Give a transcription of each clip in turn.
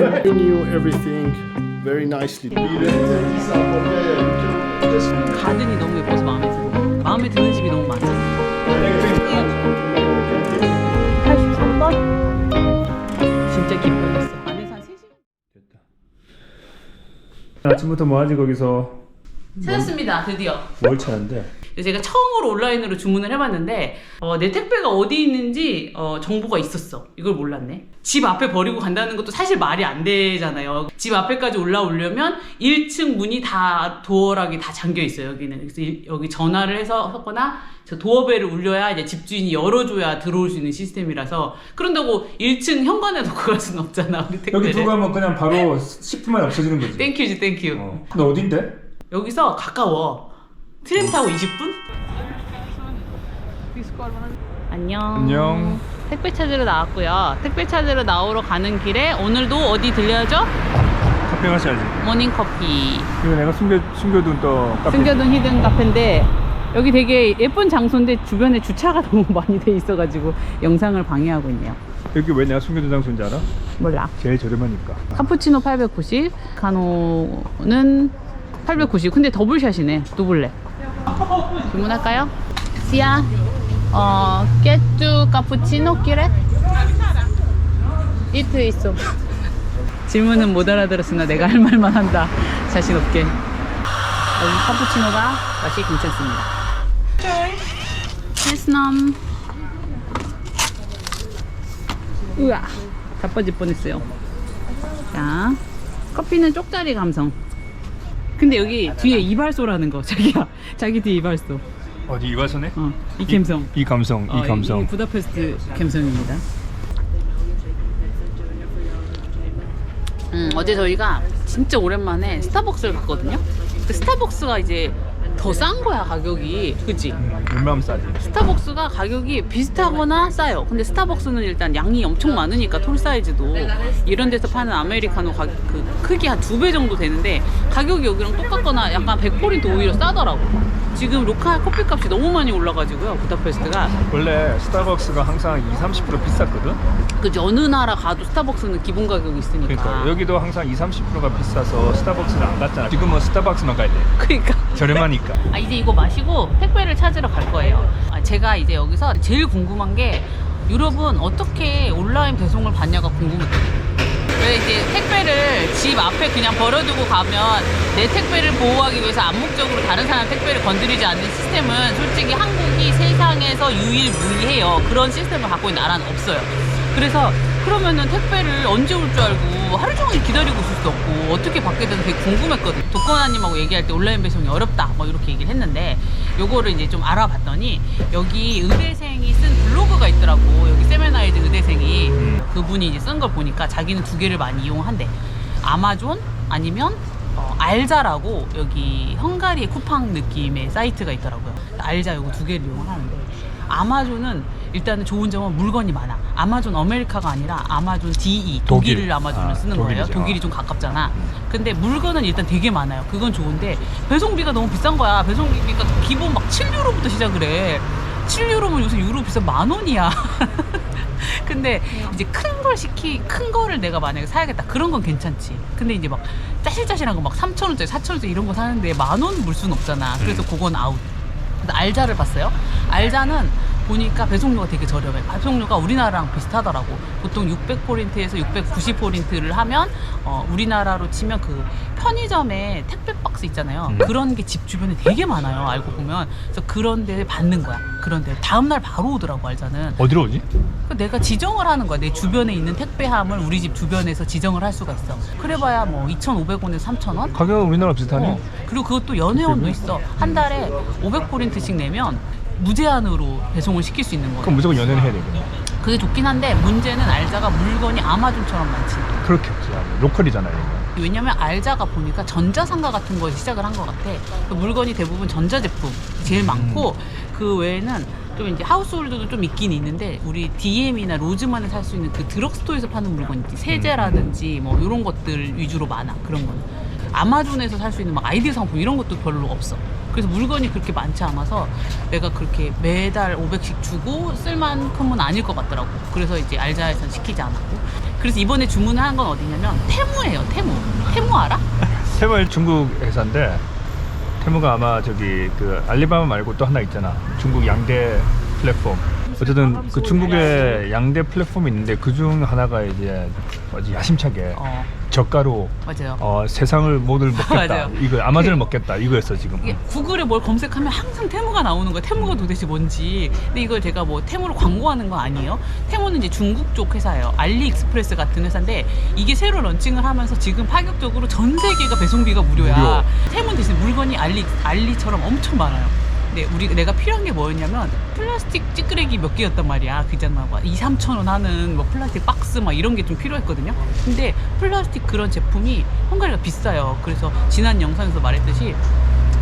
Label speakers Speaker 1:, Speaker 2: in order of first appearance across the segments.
Speaker 1: new everything. Very nicely.
Speaker 2: 가든이 너무 예뻐서 마음에 드는 마음에 드는 집이 너무 많아. 83번? 진짜 기뻐졌어. 안에서 한 3시간.
Speaker 3: 아침부터 뭐하지 거기서?
Speaker 2: 찾았습니다 드디어.
Speaker 3: 뭘 찾는데?
Speaker 2: 제가 처음으로 온라인으로 주문을 해봤는데 어, 내 택배가 어디 있는지 어, 정보가 있었어. 이걸 몰랐네. 집 앞에 버리고 간다는 것도 사실 말이 안 되잖아요. 집 앞에까지 올라오려면 1층 문이 다 도어락이 다 잠겨 있어요. 여기는 그래서 일- 여기 전화를 해서 하거나 저 도어벨을 울려야 이제 집주인이 열어줘야 들어올 수 있는 시스템이라서 그런다고 1층 현관에 놓고 갈 수는 없잖아. 우리 택배를.
Speaker 3: 여기 두고 하면 그냥 바로 10분만에 없어지는 거지
Speaker 2: 땡큐지 땡큐.
Speaker 3: 어. 너 어딘데?
Speaker 2: 여기서 가까워. 트램 타고 20분? 안녕.
Speaker 3: 안녕.
Speaker 2: 택배 찾으러 나왔고요. 택배 찾으러 나오러 가는 길에 오늘도 어디 들려야죠?
Speaker 3: 커피 마셔야지
Speaker 2: 모닝 커피.
Speaker 3: 이거 내가 숨겨, 숨겨둔 또 카페
Speaker 2: 숨겨둔 히든 카페인데 여기 되게 예쁜 장소인데 주변에 주차가 너무 많이 돼 있어가지고 영상을 방해하고 있네요.
Speaker 3: 여기 왜 내가 숨겨둔 장소인지 알아?
Speaker 2: 몰라.
Speaker 3: 제일 저렴하니까
Speaker 2: 카푸치노 890, 카노는 890. 근데 더블샷이네. 두블레. 주문할까요? 시아, 어, 깨뚜 카푸치노 끼래? 이트 있어. 질문은 못 알아들었으나 내가 할 말만 한다. 자신 없게. 여기 카푸치노가 맛이 괜찮습니다. 베트남. 우와, 자빠질 뻔했어요. 자, 커피는 쪽다리 감성. 근데 여기 뒤에 이발소라는 거, 자기야. 자기 뒤에 이발소.
Speaker 3: 어디 이발소네?
Speaker 2: 어, 이 감성.
Speaker 3: 이, 이 감성
Speaker 2: 어,
Speaker 3: 이 감성
Speaker 2: 이 부다페스트 감성입니다. 음, 어제 저희가 진짜 오랜만에 스타벅스를 갔거든요. 근데 스타벅스가 이제 더 싼 거야 가격이, 그치?
Speaker 3: 웬만하면 싸지
Speaker 2: 스타벅스가 가격이 비슷하거나 싸요. 근데 스타벅스는 일단 양이 엄청 많으니까 톨 사이즈도 이런 데서 파는 아메리카노 가, 그 크기 한 두 배 정도 되는데 가격이 여기랑 똑같거나 약간 100포인트 오히려 싸더라고. 지금 로컬 커피 값이 너무 많이 올라가지고요. 부다페스트가.
Speaker 3: 원래 스타벅스가 항상 2, 30% 비쌌거든?
Speaker 2: 그지 어느 나라 가도 스타벅스는 기본 가격이 있으니까.
Speaker 3: 그러니까 여기도 항상 2, 30%가 비싸서 스타벅스를 안 갔잖아 지금은 스타벅스만 가야 돼
Speaker 2: 그러니까.
Speaker 3: 저렴하니까
Speaker 2: 아, 이제 이거 마시고 택배를 찾으러 갈 거예요. 아, 제가 이제 여기서 제일 궁금한 게 유럽은 어떻게 온라인 배송을 받냐가 궁금했거든요. 왜 이제 택배를 집 앞에 그냥 버려두고 가면 내 택배를 보호하기 위해서 암묵적으로 다른 사람 택배를 건드리지 않는 시스템은 솔직히 한국이 세상에서 유일무이해요. 그런 시스템을 갖고 있는 나라는 없어요. 그래서 그러면은 택배를 언제 올 줄 알고 하루 종일 기다리고 있을 수 없고 어떻게 받게 되는 되게 궁금했거든요. 독거나님하고 얘기할 때 온라인 배송이 어렵다 뭐 이렇게 얘기를 했는데 요거를 이제 좀 알아봤더니 여기 의대생이 쓴 블로그가 있더라고 여기 세메나이드 의대생이 그분이 이제 쓴 걸 보니까 자기는 두 개를 많이 이용한대 아마존 아니면 어, 알자라고 여기 헝가리의 쿠팡 느낌의 사이트가 있더라고요. 알자 요거 두 개를 이용하는데 아마존은 일단은 좋은 점은 물건이 많아. 아마존 어메리카가 아니라 아마존 DE 독일,
Speaker 3: 독일.
Speaker 2: 아마존을
Speaker 3: 아,
Speaker 2: 쓰는 거예요.
Speaker 3: 독일이죠.
Speaker 2: 독일이 좀 가깝잖아. 근데 물건은 일단 되게 많아요. 그건 좋은데 배송비가 너무 비싼 거야. 배송비가 기본 막 7유로부터 시작을 해. 7유로면 요새 유로 비싸 만 원이야. 근데 이제 큰 걸 시키 큰 거를 내가 만약에 사야겠다. 그런 건 괜찮지. 근데 이제 막 짜실짜실한 거 막 3천원짜리 4천원짜리 이런 거 사는데 만 원 물 수는 없잖아. 그래서 그건 아웃. 근데 알자를 봤어요. 알자는 보니까 배송료가 되게 저렴해 배송료가 우리나라랑 비슷하더라고 보통 600포인트에서 690포인트를 하면 어, 우리나라로 치면 그 편의점에 택배 박스 있잖아요
Speaker 3: 음.
Speaker 2: 그런 게 집 주변에 되게 많아요 알고 보면 그래서 그런 데 받는 거야 그런 데 다음 날 바로 오더라고 알자는
Speaker 3: 어디로 오지?
Speaker 2: 그 내가 지정을 하는 거야. 내 주변에 있는 택배함을 우리 집 주변에서 지정을 할 수가 있어. 그래봐야 뭐 2,500원에서 3,000원?
Speaker 3: 가격은 우리나라 비슷하네
Speaker 2: 어. 그리고 그것도 연회원도 있어. 한 달에 500포인트씩 내면 무제한으로 배송을 시킬 수 있는
Speaker 3: 그럼
Speaker 2: 거야.
Speaker 3: 무조건 연애를 해야 되고
Speaker 2: 그게 좋긴 한데 문제는 알자가 물건이 아마존처럼 많지.
Speaker 3: 그렇게 없지 로컬이잖아요.
Speaker 2: 왜냐면 알자가 보니까 전자상가 같은 거에 시작을 한 것 같아. 그 물건이 대부분 전자제품 제일 많고 그 외에는 좀 이제 하우스홀드도 좀 있긴 있는데 우리 DM이나 로즈만에 살 수 있는 그 드럭스토어에서 파는 물건 있지 세제라든지 뭐 이런 것들 위주로 많아 그런 거는. 아마존에서 살 수 있는 막 아이디어 상품 이런 것도 별로 없어. 그래서 물건이 그렇게 많지 않아서 내가 그렇게 매달 500씩 주고 쓸 만큼은 아닐 것 같더라고. 그래서 이제 알자에선 시키지 않았고. 그래서 이번에 주문을 한 건 어디냐면 테무예요. 테무. 테무 알아?
Speaker 3: 테무 중국 회사인데 테무가 아마 저기 그 알리바바 말고 또 하나 있잖아. 중국 양대 플랫폼. 어쨌든 그 중국의 양대 플랫폼이 있는데 그 중 하나가 이제 야심차게
Speaker 2: 어,
Speaker 3: 저가로
Speaker 2: 맞아요.
Speaker 3: 어, 세상을 모두 먹겠다.
Speaker 2: 맞아요.
Speaker 3: 이거 아마존을 먹겠다. 이거였어 지금.
Speaker 2: 이게 구글에 뭘 검색하면 항상 테무가 나오는 거야. 테무가 도대체 뭔지. 근데 이걸 제가 뭐 테무로 광고하는 거 아니에요. 테무는 이제 중국 쪽 회사예요. 알리익스프레스 같은 회사인데 이게 새로 런칭을 하면서 지금 파격적으로 전 세계가 배송비가 무료야.
Speaker 3: 무료.
Speaker 2: 테무 대신 물건이 알리 알리처럼 엄청 많아요. 근데 우리 내가 필요한 게 뭐였냐면 플라스틱 찌끄레기 몇 개였단 말이야. 그잖아. 막 2, 3천 원 하는 뭐 플라스틱 박스 막 이런 게 좀 필요했거든요. 근데 플라스틱 그런 제품이 헝가리가 비싸요. 그래서 지난 영상에서 말했듯이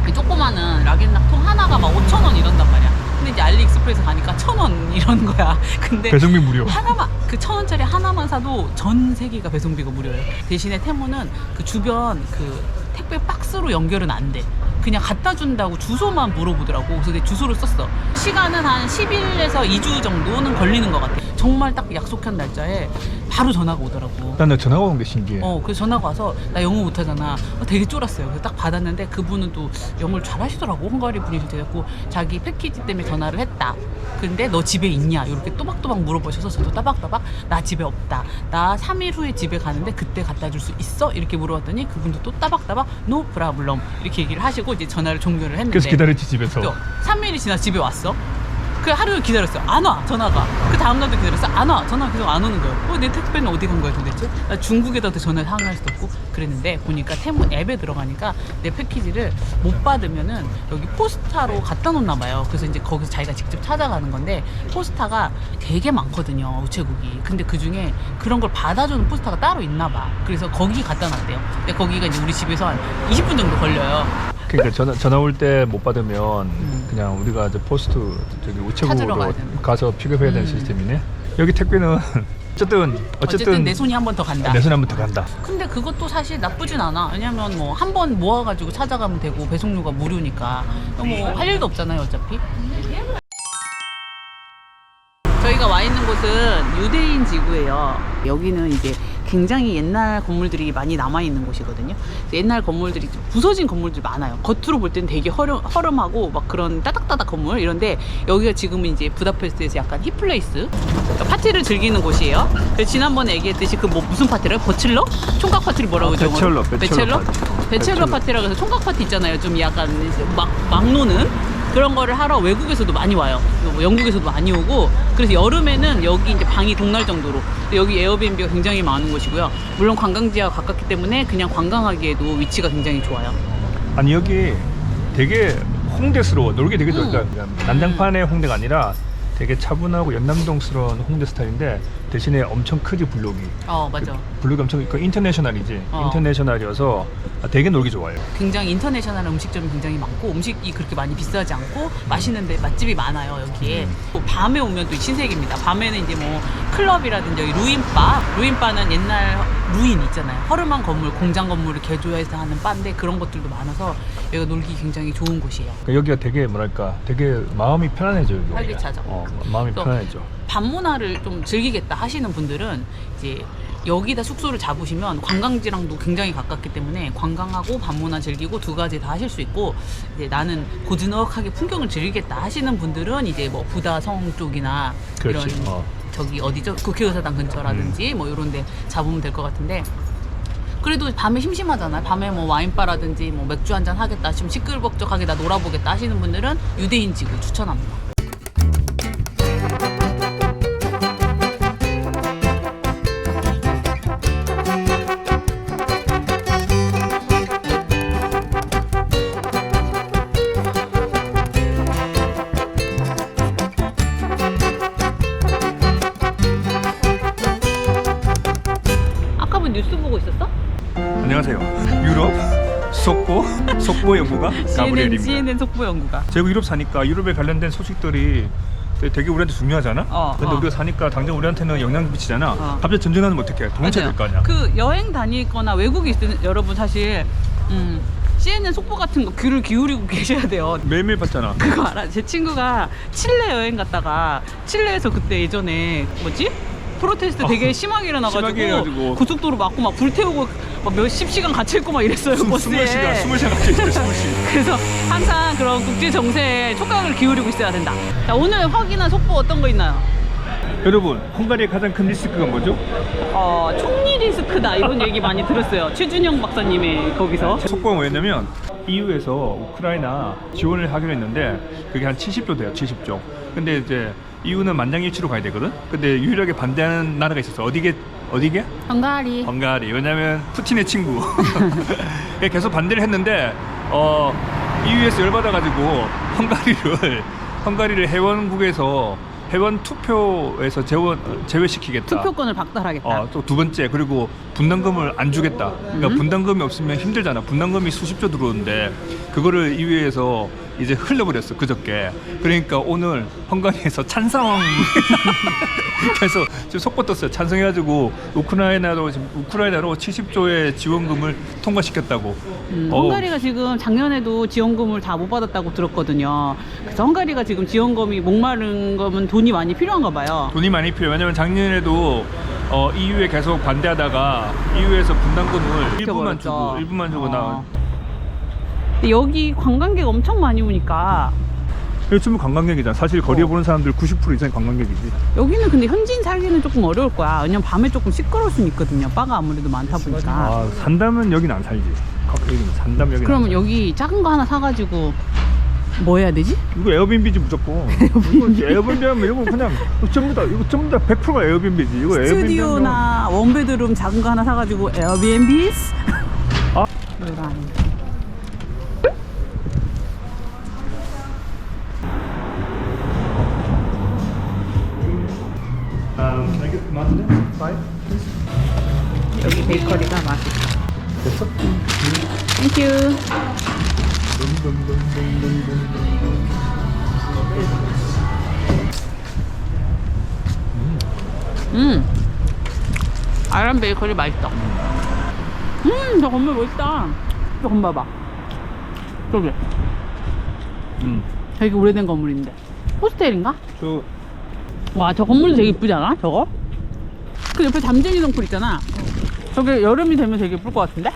Speaker 2: 이 조그마한 락앤락 통 하나가 막 5천 원 이런단 말이야. 근데 이제 알리익스프레스 가니까 천 원 이런 거야. 근데
Speaker 3: 배송비 무료.
Speaker 2: 하나만 그 천 원짜리 하나만 사도 전 세계가 배송비가 무료예요. 대신에 테모는 그 주변 그 택배 박스로 연결은 안 돼. 그냥 갖다 준다고 주소만 물어보더라고. 그래서 내 주소를 썼어. 시간은 한 10일에서 2주 정도는 걸리는 것 같아. 정말 딱 약속한 날짜에 바로 전화가 오더라고.
Speaker 3: 난 전화가 온 게 신기해.
Speaker 2: 어, 그래서 전화가 와서 나 영어 못하잖아. 어, 되게 쫄았어요. 그래서 딱 받았는데 그분은 또 영어를 잘하시더라고. 헝가리 분이실 때고 자기 패키지 때문에 전화를 했다. 근데 너 집에 있냐? 이렇게 또박또박 물어보셔서 저도 따박따박 나 집에 없다. 나 3일 후에 집에 가는데 그때 갖다 줄 수 있어? 이렇게 물어봤더니 그분도 또 따박따박 노 브라블럼 이렇게 얘기를 하시고 이제 전화를 종료를 했는데
Speaker 3: 그래서 기다렸지 집에서.
Speaker 2: 또 3일이 지나 집에 왔어. 그 하루를 기다렸어. 안 와, 전화가. 그 다음날도 기다렸어. 안 와. 전화가 계속 안 오는 거예요. 어, 내 택배는 어디 간 거야 도대체? 나 중국에다 전화를 항의할 수도 없고 그랬는데 보니까 테무 앱에 들어가니까 내 패키지를 못 받으면은 여기 포스타로 갖다 놓나 봐요. 그래서 이제 거기서 자기가 직접 찾아가는 건데 포스타가 되게 많거든요. 우체국이. 근데 그 중에 그런 걸 받아주는 포스타가 따로 있나 봐. 그래서 거기 갖다 놨대요. 근데 거기가 이제 우리 집에서 한 20분 정도 걸려요.
Speaker 3: 그러니까 전화 전화 올 때 못 받으면
Speaker 2: 음.
Speaker 3: 그냥 우리가 이제 포스트 저기
Speaker 2: 찾으러
Speaker 3: 우체국으로
Speaker 2: 되는.
Speaker 3: 가서 픽업해야 되는
Speaker 2: 음.
Speaker 3: 시스템이네. 여기 택배는 어쨌든
Speaker 2: 어쨌든,
Speaker 3: 어쨌든
Speaker 2: 내 손이 한 번 더 간다.
Speaker 3: 내 손에 한번 더 간다.
Speaker 2: 근데 그것도 사실 나쁘진 않아. 왜냐면 뭐 한 번 모아가지고 찾아가면 되고 배송료가 무료니까 뭐 할 일도 없잖아요 어차피. 저희가 와 있는 곳은 유대인 지구예요. 여기는 이제 굉장히 옛날 건물들이 많이 남아 있는 곳이거든요. 옛날 건물들이 좀 부서진 건물들이 많아요. 겉으로 볼 때는 되게 허름, 허름하고 막 그런 따닥따닥 건물 이런데 여기가 지금은 이제 부다페스트에서 약간 힙플레이스 그러니까 파티를 즐기는 곳이에요. 그래서 지난번에 얘기했듯이 그 뭐 무슨 파티래요? 버칠러? 총각 파티를 뭐라고
Speaker 3: 어,
Speaker 2: 그러죠?
Speaker 3: 배첼러, 배첼러.
Speaker 2: 배첼러 배첼러. 파티라고 해서 총각 파티 있잖아요. 좀 약간 막, 막 노는 그런 거를 하러 외국에서도 많이 와요. 뭐 영국에서도 많이 오고 그래서 여름에는 여기 이제 방이 동날 정도로 여기 에어비앤비가 굉장히 많은 곳이고요. 물론 관광지와 가깝기 때문에 그냥 관광하기에도 위치가 굉장히 좋아요.
Speaker 3: 아니 여기 되게 홍대스러워. 놀기 되게 좋아.
Speaker 2: 음.
Speaker 3: 그러니까 난장판의 홍대가 아니라 되게 차분하고 연남동스러운 홍대 스타일인데 대신에 엄청 크지 블록이.
Speaker 2: 어 맞아.
Speaker 3: 블록이 엄청 그 인터내셔널이지.
Speaker 2: 어.
Speaker 3: 인터내셔널이어서 되게 놀기 좋아요.
Speaker 2: 굉장히 인터내셔널 음식점이 굉장히 많고 음식이 그렇게 많이 비싸지 않고 맛있는데 맛집이 많아요 여기에 또 밤에 오면 또 신세계입니다 밤에는 이제 뭐 클럽이라든지 여기 루인바 루인바는 옛날 루인 있잖아요 허름한 건물 공장 건물을 개조해서 하는 바인데 그런 것들도 많아서 여기가 놀기 굉장히 좋은 곳이에요
Speaker 3: 그러니까 여기가 되게 뭐랄까 되게 마음이 편안해져 여기.
Speaker 2: 활기차죠.
Speaker 3: 어, 마음이
Speaker 2: 그래서
Speaker 3: 편안해져.
Speaker 2: 밤 문화를 좀 즐기겠다 하시는 분들은 이제 여기다 숙소를 잡으시면 관광지랑도 굉장히 가깝기 때문에 관광하고 밤 문화 즐기고 두 가지 다 하실 수 있고 이제 나는 고즈넉하게 풍경을 즐기겠다 하시는 분들은 이제 뭐 부다성 쪽이나
Speaker 3: 그렇지.
Speaker 2: 이런
Speaker 3: 어.
Speaker 2: 저기 어디죠 국회의사당 근처라든지 뭐 이런 데 잡으면 될 것 같은데 그래도 밤에 심심하잖아요. 밤에 뭐 와인바라든지 뭐 맥주 한잔 하겠다, 좀 시끌벅적하게 나 놀아보겠다 하시는 분들은 유대인 지구 추천합니다.
Speaker 3: 가 가브리엘입니다.
Speaker 2: CNN 속보 연구가.
Speaker 3: 제가 유럽 사니까 유럽에 관련된 소식들이 되게 우리한테 중요하잖아.
Speaker 2: 어,
Speaker 3: 근데
Speaker 2: 어.
Speaker 3: 우리가 사니까 당장 우리한테는 영향 미치잖아.
Speaker 2: 어.
Speaker 3: 갑자기 전쟁하면 어떡해? 도망쳐야
Speaker 2: 맞아요.
Speaker 3: 될거 아니야.
Speaker 2: 그 여행 다니거나 외국에 있는 여러분 사실 음, CNN 속보 같은 거 귀를 기울이고 계셔야 돼요.
Speaker 3: 매일매일 봤잖아.
Speaker 2: 그거 알아? 제 친구가 칠레 여행 갔다가 칠레에서 그때 예전에 뭐지? 프로테스트 되게
Speaker 3: 어,
Speaker 2: 심하게 일어나가지고
Speaker 3: 심하게 해가지고.
Speaker 2: 고속도로 막고 막 불태우고 막 몇십 시간 갇혀 있고 막 이랬어요 버스에.
Speaker 3: 시간, 스물 시간 같이 있어, 스물 시간.
Speaker 2: 그래서 항상 그런 국제 정세에 촉각을 기울이고 있어야 된다. 자, 오늘 확인한 속보 어떤 거 있나요?
Speaker 3: 여러분, 헝가리의 가장 큰 리스크가 뭐죠?
Speaker 2: 어, 총리 리스크다 이런 얘기 많이 들었어요. 최준영 박사님의 거기서.
Speaker 3: 속보가 뭐였냐면 EU에서 우크라이나 지원을 하기로 했는데 그게 한 70조 돼요 70조 근데 이제 EU는 만장일치로 가야 되거든 근데 유일하게 반대하는 나라가 있었어 어디게 어디게?
Speaker 2: 헝가리.
Speaker 3: 헝가리 왜냐면 푸틴의 친구 계속 반대를 했는데 어 EU에서 열받아가지고 헝가리를 헝가리를 회원국에서 회원 투표에서 제원, 제외시키겠다
Speaker 2: 투표권을 박탈하겠다.
Speaker 3: 어, 또 두 번째 그리고 분담금을 안 주겠다. 그러니까
Speaker 2: 음.
Speaker 3: 분담금이 없으면 힘들잖아. 분담금이 수십조 들어오는데 그거를 이외에서 이제 흘려버렸어 그저께. 그러니까 오늘 헝가리에서 찬성. 그래서 지금 속보 떴어요. 찬성해가지고 우크라이나로 지금 우크라이나로 70조의 지원금을 통과시켰다고.
Speaker 2: 음,
Speaker 3: 어,
Speaker 2: 헝가리가 지금 작년에도 지원금을 다 못 받았다고 들었거든요. 그래서 헝가리가 지금 지원금이 목마른 거면 돈이 많이 필요한가 봐요.
Speaker 3: 돈이 많이 필요해. 왜냐면 작년에도 어, EU에 계속 반대하다가 EU에서 분담금을 일부만 주고. 일부만 주고
Speaker 2: 어.
Speaker 3: 나
Speaker 2: 여기 관광객 엄청 많이 오니까
Speaker 3: 이거 전부 관광객이잖아. 사실 거리에 보는 사람들 90% 이상이 관광객이지.
Speaker 2: 여기는 근데 현지인 살기는 조금 어려울 거야. 왜냐면 밤에 조금 시끄러울 수는 있거든요. 바가 아무래도 많다 보니까.
Speaker 3: 아, 산다면 여긴 안 살지. 여기는 산다면 여긴
Speaker 2: 그러면
Speaker 3: 안
Speaker 2: 여기 작은 거 하나 사가지고 뭐 해야 되지?
Speaker 3: 살지. 이거 에어비앤비지 무조건. 이거 이제 에어비앤비 하면 이거 그냥 이거 전부 다 이거 전부 다 100%가 에어비앤비지. 이거 에어비앤비 하면
Speaker 2: 스튜디오나 원베드룸 작은 거 하나 사가지고 에어비앤비스?
Speaker 3: 아.
Speaker 2: 이거 아닌데.
Speaker 3: 맞네? Five?
Speaker 2: 여기 베이커리가 맛있어.
Speaker 3: 됐어?
Speaker 2: 땡큐. 음. 아란 베이커리 맛있다. 음, 저 건물 멋있다. 저 건물 봐봐. 저기.
Speaker 3: 음.
Speaker 2: 되게 오래된 건물인데. 호스텔인가?
Speaker 3: 저
Speaker 2: 와, 저 건물도 되게 이쁘지 않아? 저거? 그 옆에 잠쟁이 동굴 있잖아. 저게 여름이 되면 되게 예쁠 것 같은데?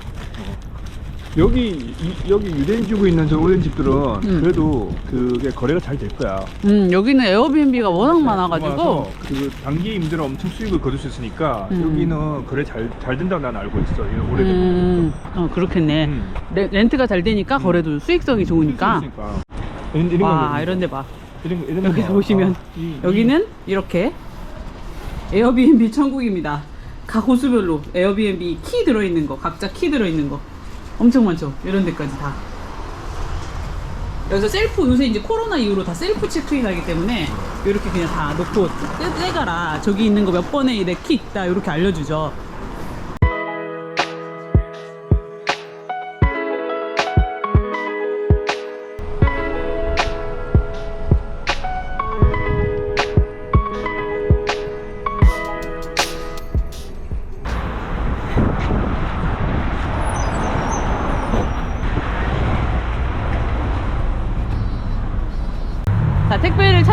Speaker 3: 여기 이, 여기 유대인 지고 있는 저 오랜 집들은
Speaker 2: 음.
Speaker 3: 그래도 그게 거래가 잘 될 거야.
Speaker 2: 음, 여기는 에어비앤비가 워낙 많아가지고.
Speaker 3: 많아서 그 단기 임대로 엄청 수익을 거둘 수 있으니까
Speaker 2: 음.
Speaker 3: 여기는 거래 잘 잘 된다고 난 알고 있어. 이 오래된
Speaker 2: 음, 어, 그렇겠네.
Speaker 3: 음.
Speaker 2: 레, 렌트가 잘 되니까 거래도 수익성이 좋으니까.
Speaker 3: 이런, 이런
Speaker 2: 와,
Speaker 3: 거
Speaker 2: 이런 데 봐.
Speaker 3: 이런 거 이런
Speaker 2: 여기서
Speaker 3: 거 봐.
Speaker 2: 보시면
Speaker 3: 아, 이- 이-
Speaker 2: 여기는 이렇게 에어비앤비 천국입니다. 각 호수별로 에어비앤비 키 들어있는 거, 각자 키 들어있는 거 엄청 많죠. 이런 데까지 다. 여기서 셀프 요새 이제 코로나 이후로 다 셀프 체크인 하기 때문에 이렇게 그냥 다 놓고 떼, 떼가라 저기 있는 거 몇 번에 내 키 있다 이렇게 알려주죠.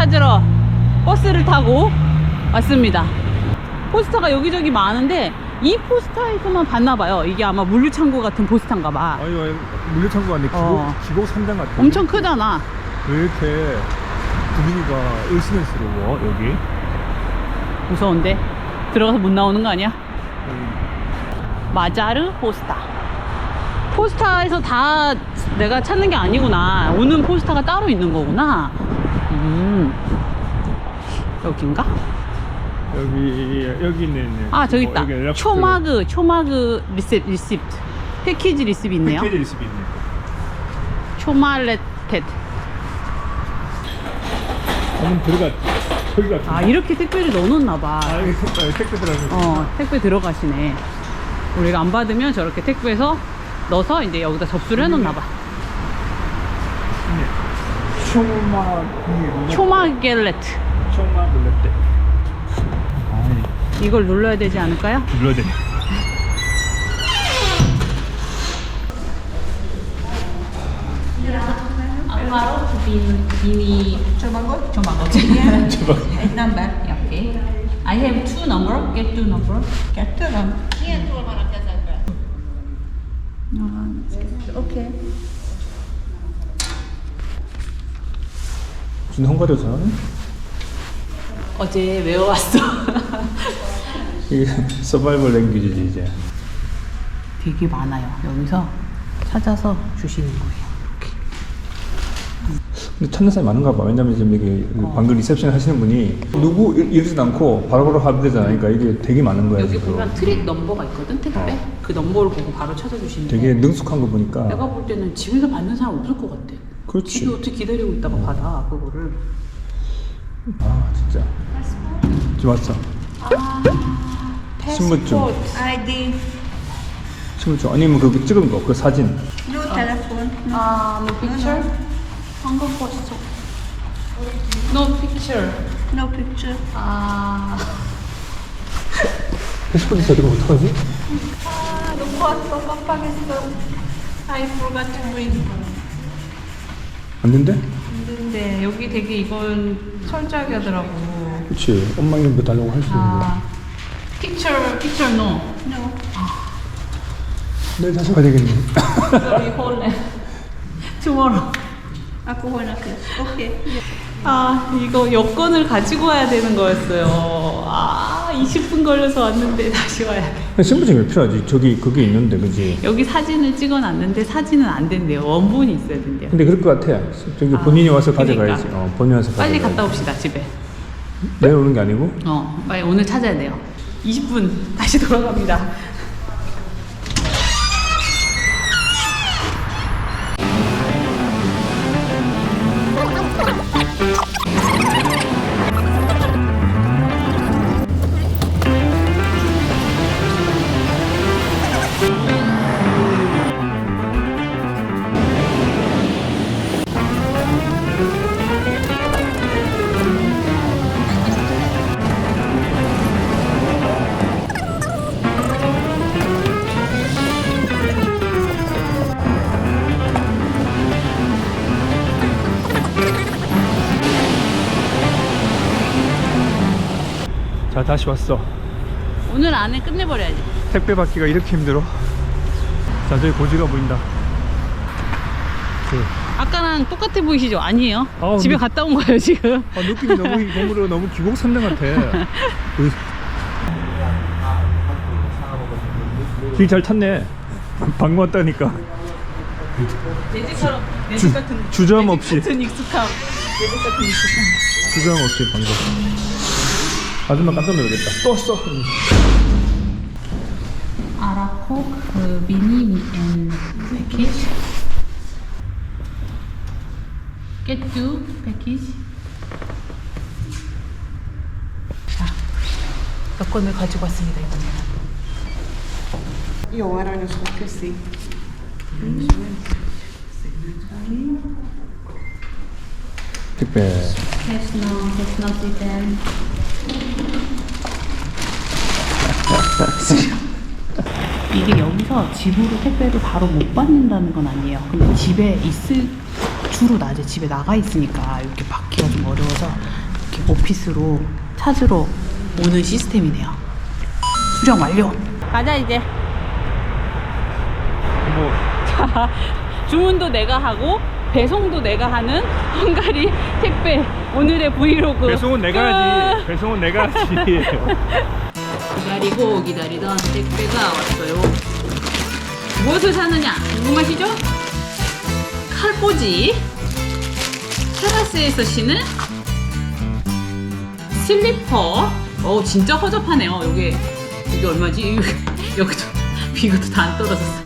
Speaker 2: 찾으러 버스를 타고 왔습니다. 포스터가 여기저기 많은데 이 포스터에서만 봤나 봐요. 이게 아마 물류창고 같은 포스터인가 봐.
Speaker 3: 아니 아니 물류창고 안에 기곡
Speaker 2: 어.
Speaker 3: 기곡 산장 같아.
Speaker 2: 엄청 크잖아.
Speaker 3: 왜 이렇게 분위기가 으스스러워 여기?
Speaker 2: 무서운데 들어가서 못 나오는 거 아니야? 마자르 포스타. 포스타에서 다 내가 찾는 게 아니구나. 오는 포스타가 따로 있는 거구나. 음. 여긴가?
Speaker 3: 여기 여기 있네. 있네.
Speaker 2: 아 저기
Speaker 3: 어,
Speaker 2: 있다.
Speaker 3: 여기
Speaker 2: 초마그 초마그 리셉 리시프트 패키지 리시프 있네요.
Speaker 3: 패키지 리시프 있네.
Speaker 2: 초말레텟.
Speaker 3: 한번 들어가 저기가.
Speaker 2: 아 이렇게 택배를 넣어놓나 봐.
Speaker 3: 아 택- 택배 들어가서.
Speaker 2: 어 택배 들어가시네. 우리가 안 받으면 저렇게 택배에서 넣어서 이제 여기다 접수를 해놓나 봐.
Speaker 3: 초마
Speaker 2: 초마겔레트.
Speaker 3: 초마 블랙대.
Speaker 2: 이걸 눌러야 되지 않을까요?
Speaker 3: 눌러야 돼.
Speaker 2: Amaro bin ini
Speaker 4: Chomangot.
Speaker 2: Chomangot.
Speaker 4: Chomangot. Number.
Speaker 2: Okay. I have two number. Get two number. Get two number. Oke.
Speaker 4: Okay.
Speaker 3: 무슨 헝가리어 잘하네?
Speaker 2: 어제 외워왔어.
Speaker 3: 이게 서바이벌 랭귀지지 이제
Speaker 2: 되게 많아요. 여기서 찾아서 주시는 거예요.
Speaker 3: 근데 찾는 사람이 많은가 봐 왜냐면 지금 이게
Speaker 2: 어.
Speaker 3: 방금 리셉션 하시는 분이 누구 이- 이러지도 않고 바로바로 하되잖아 그러니까 이게 되게 많은 거야
Speaker 2: 여기
Speaker 3: 지금
Speaker 2: 보면 트릭 넘버가 있거든 택배.
Speaker 3: 어.
Speaker 2: 그 넘버를 보고 바로 찾아주시는데.
Speaker 3: 되게 능숙한 거 보니까
Speaker 2: 내가 볼 때는 집에서 받는 사람 없을 것 같아.
Speaker 3: 그렇지.
Speaker 2: 어떻게 기다리고 있다가 받아 그거를.
Speaker 3: 아 진짜 지금 왔어 신분증
Speaker 4: ID.
Speaker 3: 신분증 아니면 그거 찍은 거 그 사진
Speaker 4: No telephone. No.
Speaker 2: 아, no picture? No picture.
Speaker 4: No picture.
Speaker 2: 아,
Speaker 3: 패스포트 저리가 어떡하지?
Speaker 4: 아, 놓고 왔어. 깜빡했어. I forgot to bring.
Speaker 3: 안 된대?
Speaker 2: 근데 여기 되게 이건 철저하게 하더라고.
Speaker 3: 그치 엄마 이름 달라고 할 수 있는 거야
Speaker 2: 아, picture, picture no.
Speaker 4: No.
Speaker 3: 내일 다시 가야 되겠네
Speaker 2: Sorry, on. Tomorrow.
Speaker 4: Okay.
Speaker 2: 아, 이거 여권을 가지고 와야 되는 거였어요. 아, 20분 걸려서 왔는데 다시 와야 돼.
Speaker 3: 신분증이 왜 필요하지? 저기 그게 있는데 그지?
Speaker 2: 여기 사진을 찍어놨는데 사진은 안 된대요. 원본이 있어야 된대요.
Speaker 3: 근데 그럴 것 같아 저기
Speaker 2: 아,
Speaker 3: 본인이 와서
Speaker 2: 그러니까.
Speaker 3: 가져가야지 어, 본인이 와서
Speaker 2: 빨리
Speaker 3: 가져가야지.
Speaker 2: 갔다 옵시다, 집에.
Speaker 3: 내일 오는 게 아니고?
Speaker 2: 어, 빨리 오늘 찾아야 돼요. 20분 다시 돌아갑니다.
Speaker 3: 자 다시 왔어
Speaker 2: 오늘 안에 끝내버려야지.
Speaker 3: 택배 받기가 이렇게 힘들어 자 저기 고지가 보인다 그,
Speaker 2: 아까랑 똑같아 보이시죠? 아니에요.
Speaker 3: 아우,
Speaker 2: 집에
Speaker 3: 느-
Speaker 2: 갔다 온 거예요, 지금.
Speaker 3: 아, 느낌이 너무 너무 너무 기곡선명 같아 그, 길잘 탔네 방금 왔다니까
Speaker 2: 내 집처럼 내
Speaker 3: 주-
Speaker 2: 집 같은
Speaker 3: 주저함
Speaker 2: 내
Speaker 3: 없이.
Speaker 2: 같은 익숙함.
Speaker 3: 주저함 없이 방금 아줌마 깜짝 놀라겠다 또 왔어
Speaker 2: 아라코 그 미니 앤 패키지. Get two 패키지. 자, 여권을 가지고 왔습니다 이번에는.
Speaker 4: Jó, aranyos volt, köszi.
Speaker 3: 택배
Speaker 2: Cash no, cash no system. 이게 여기서 집으로 택배를 바로 못 받는다는 건 아니에요. 근데 집에 있을 주로 낮에 집에 나가 있으니까 이렇게 받기가 좀 어려워서 이렇게 오피스로 찾으러 오는 시스템이네요. 수령 완료. 가자 이제.
Speaker 3: 뭐
Speaker 2: 주문도 내가 하고 배송도 내가 하는 헝가리 택배 오늘의 브이로그.
Speaker 3: 배송은 내가 하지 배송은 내가 하지
Speaker 2: 기다리고 기다리던 택배가 왔어요. 무엇을 사느냐 궁금하시죠? 칼꽂이 테라스에서 신는 슬리퍼 어 진짜 허접하네요 이게 이게 얼마지? 여기도 비가도 다 안 떨어졌어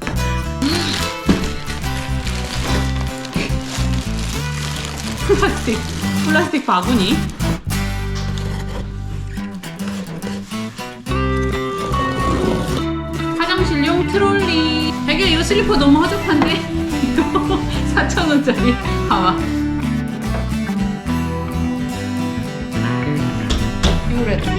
Speaker 2: 플라스틱 플라스틱 바구니 슬리퍼 너무 허접한데? 이거 4,000원짜리. 봐봐. 이거